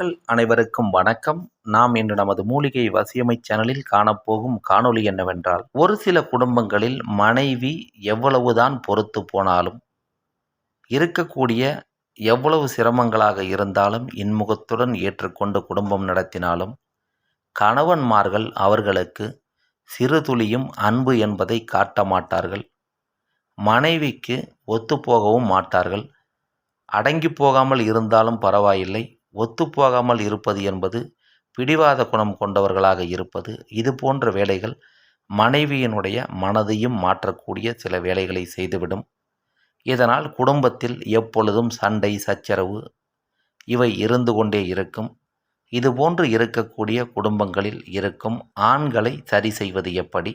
மக்கள் அனைவருக்கும் வணக்கம். நாம் இன்று நமது மூலிகை வசியமை சேனலில் காணப்போகும் காணொளி என்னவென்றால் ஒரு சில குடும்பங்களில் மனைவி எவ்வளவுதான் பொறுத்து போனாலும் இருக்கக்கூடிய எவ்வளவு சிரமங்களாக இருந்தாலும் இன்முகத்துடன் ஏற்றுக்கொண்டு குடும்பம் நடத்தினாலும் கணவன்மார்கள் அவர்களுக்கு சிறு துளியும் அன்பு என்பதை காட்ட மாட்டார்கள். மனைவிக்கு ஒத்துப்போகவும் மாட்டார்கள். அடங்கி போகாமல் இருந்தாலும் பரவாயில்லை. ஒத்துப்போகாமல் இருப்பது என்பது பிடிவாத குணம் கொண்டவர்களாக இருப்பது இது போன்ற வேலைகள் மனைவியினுடைய மனதையும் மாற்றக்கூடிய சில வேலைகளை செய்துவிடும். இதனால் குடும்பத்தில் எப்பொழுதும் சண்டை சச்சரவு இவை இருந்து கொண்டே இருக்கும். இதுபோன்று இருக்கக்கூடிய குடும்பங்களில் இருக்கும் ஆண்களை சரி செய்வது எப்படி?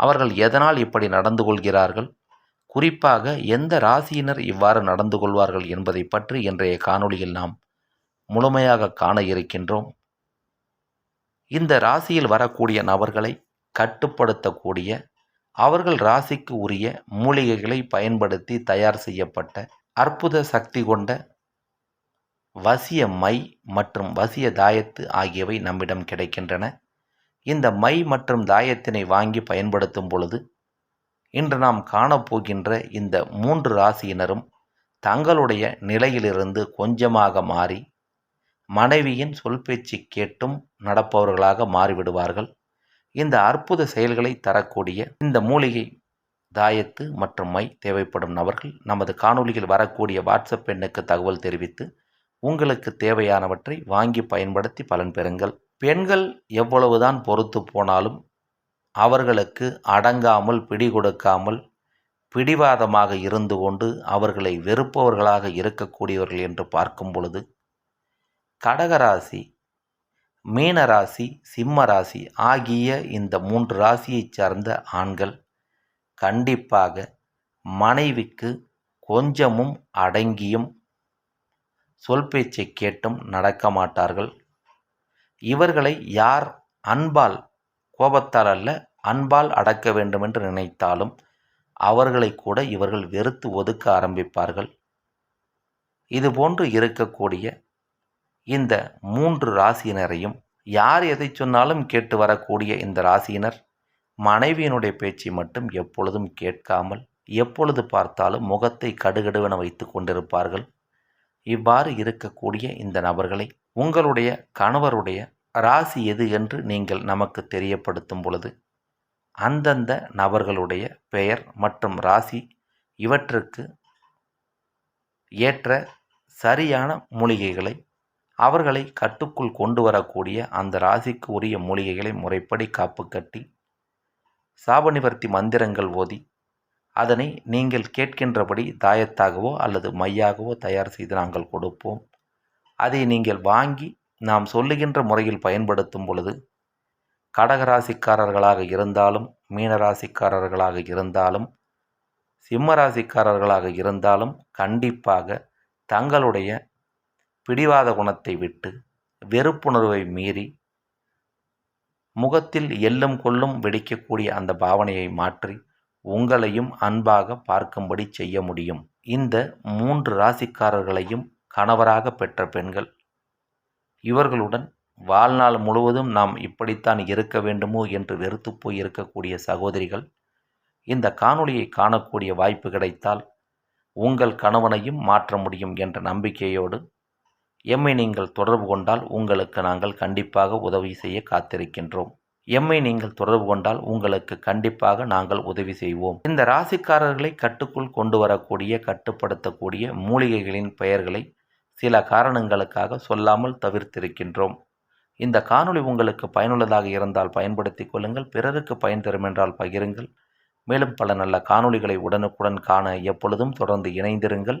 அவர்கள் எதனால் இப்படி நடந்து கொள்கிறார்கள்? குறிப்பாக எந்த ராசியினர் இவ்வாறு நடந்து கொள்வார்கள் என்பதை பற்றி இன்றைய காணொளியில் நாம் முழுமையாக காண இருக்கின்றோம். இந்த ராசியில் வரக்கூடிய நபர்களை கட்டுப்படுத்தக்கூடிய அவர்கள் ராசிக்கு உரிய மூலிகைகளை பயன்படுத்தி தயார் செய்யப்பட்ட அற்புத சக்தி கொண்ட வசிய மை மற்றும் வசிய தாயத்து ஆகியவை நம்மிடம் கிடைக்கின்றன. இந்த மை மற்றும் தாயத்தினை வாங்கி பயன்படுத்தும் பொழுது இன்று நாம் காணப்போகின்ற இந்த மூன்று ராசியினரும் தங்களுடைய நிலையிலிருந்து கொஞ்சமாக மாறி மனைவியின் சொல் பேச்சு கேட்டும் நடப்பவர்களாக மாறிவிடுவார்கள். இந்த அற்புத செயல்களை தரக்கூடிய இந்த மூலிகை தாயத்து மற்றும் மை தேவைப்படும் நபர்கள் நமது காணொலியில் வரக்கூடிய வாட்ஸ்அப் எண்ணுக்கு தகவல் தெரிவித்து உங்களுக்கு தேவையானவற்றை வாங்கி பயன்படுத்தி பலன் பெறுங்கள். பெண்கள் எவ்வளவுதான் பொறுத்து போனாலும் அவர்களுக்கு அடங்காமல் பிடி கொடுக்காமல் பிடிவாதமாக இருந்து கொண்டு அவர்களை வெறுப்பவர்களாக இருக்கக்கூடியவர்கள் என்று பார்க்கும் பொழுது கடகராசி மீனராசி சிம்ம ராசி ஆகிய இந்த மூன்று ராசியைச் சார்ந்த ஆண்கள் கண்டிப்பாக மனைவிக்கு கொஞ்சமும் அடங்கியும் சொல் பேச்சை கேட்டும் நடக்க மாட்டார்கள். இவர்களை யார் அன்பால் கோபத்தால் அல்ல அன்பால் அடக்க வேண்டுமென்று நினைத்தாலும் அவர்களை கூட இவர்கள் வெறுத்து ஒதுக்க ஆரம்பிப்பார்கள். இதுபோன்று இருக்கக்கூடிய இந்த மூன்று ராசியினரையும் யார் எதை சொன்னாலும் கேட்டு வரக்கூடிய இந்த ராசியினர்? மனைவியினுடைய பேச்சை மட்டும் எப்பொழுதும் கேட்காமல் எப்பொழுது பார்த்தாலும் முகத்தை கடுகடுவென வைத்து கொண்டிருப்பார்கள். இவ்வாறு இருக்கக்கூடிய இந்த நபர்களை உங்களுடைய கணவருடைய ராசி எது என்று நீங்கள் நமக்கு தெரியப்படுத்தும் பொழுது அந்தந்த நபர்களுடைய பெயர் மற்றும் ராசி இவற்றுக்கு ஏற்ற சரியான மூலிகைகளை அவர்களை கட்டுக்குள் கொண்டு வரக்கூடிய அந்த ராசிக்கு உரிய மூலிகைகளை முறைப்படி காப்பு கட்டி சாபநிவர்த்தி மந்திரங்கள் ஓதி அதனை நீங்கள் கேட்கின்றபடி தாயத்தாகவோ அல்லது மையாகவோ தயார் செய்து நாங்கள் கொடுப்போம். அதை நீங்கள் வாங்கி நாம் சொல்லுகின்ற முறையில் பயன்படுத்தும் பொழுது கடகராசிக்காரர்களாக இருந்தாலும் மீனராசிக்காரர்களாக இருந்தாலும் சிம்ம ராசிக்காரர்களாக இருந்தாலும் கண்டிப்பாக தங்களுடைய பிடிவாத குணத்தை விட்டு வெறுப்புணர்வை மீறி முகத்தில் எல்லும் கொள்ளும் வெடிக்கக்கூடிய அந்த பாவனையை மாற்றி உங்களையும் அன்பாக பார்க்கும்படி செய்ய முடியும். இந்த மூன்று ராசிக்காரர்களையும் கணவராக பெற்ற பெண்கள் இவர்களுடன் வாழ்நாள் முழுவதும் நாம் இப்படித்தான் இருக்க வேண்டுமோ என்று வெறுத்து போய் இருக்கக்கூடிய சகோதரிகள் இந்த காணொளியை காணக்கூடிய வாய்ப்பு கிடைத்தால் உங்கள் கணவனையும் மாற்ற முடியும் என்ற நம்பிக்கையோடு எம்மை நீங்கள் தொடர்பு கொண்டால் உங்களுக்கு நாங்கள் கண்டிப்பாக உதவி செய்ய காத்திருக்கின்றோம். எம்மை நீங்கள் தொடர்பு கொண்டால் உங்களுக்கு கண்டிப்பாக நாங்கள் உதவி செய்வோம். இந்த ராசிக்காரர்களை கட்டுக்குள் கொண்டு வரக்கூடிய கட்டுப்படுத்தக்கூடிய மூலிகைகளின் பெயர்களை சில காரணங்களுக்காக சொல்லாமல் தவிர்த்திருக்கின்றோம். இந்த காணொளி உங்களுக்கு பயனுள்ளதாக இருந்தால் பயன்படுத்திக் கொள்ளுங்கள். பிறருக்கு பயன் தரும் என்றால் பகிருங்கள். மேலும் பல நல்ல காணொளிகளை உடனுக்குடன் காண எப்பொழுதும் தொடர்ந்து இணைந்திருங்கள்.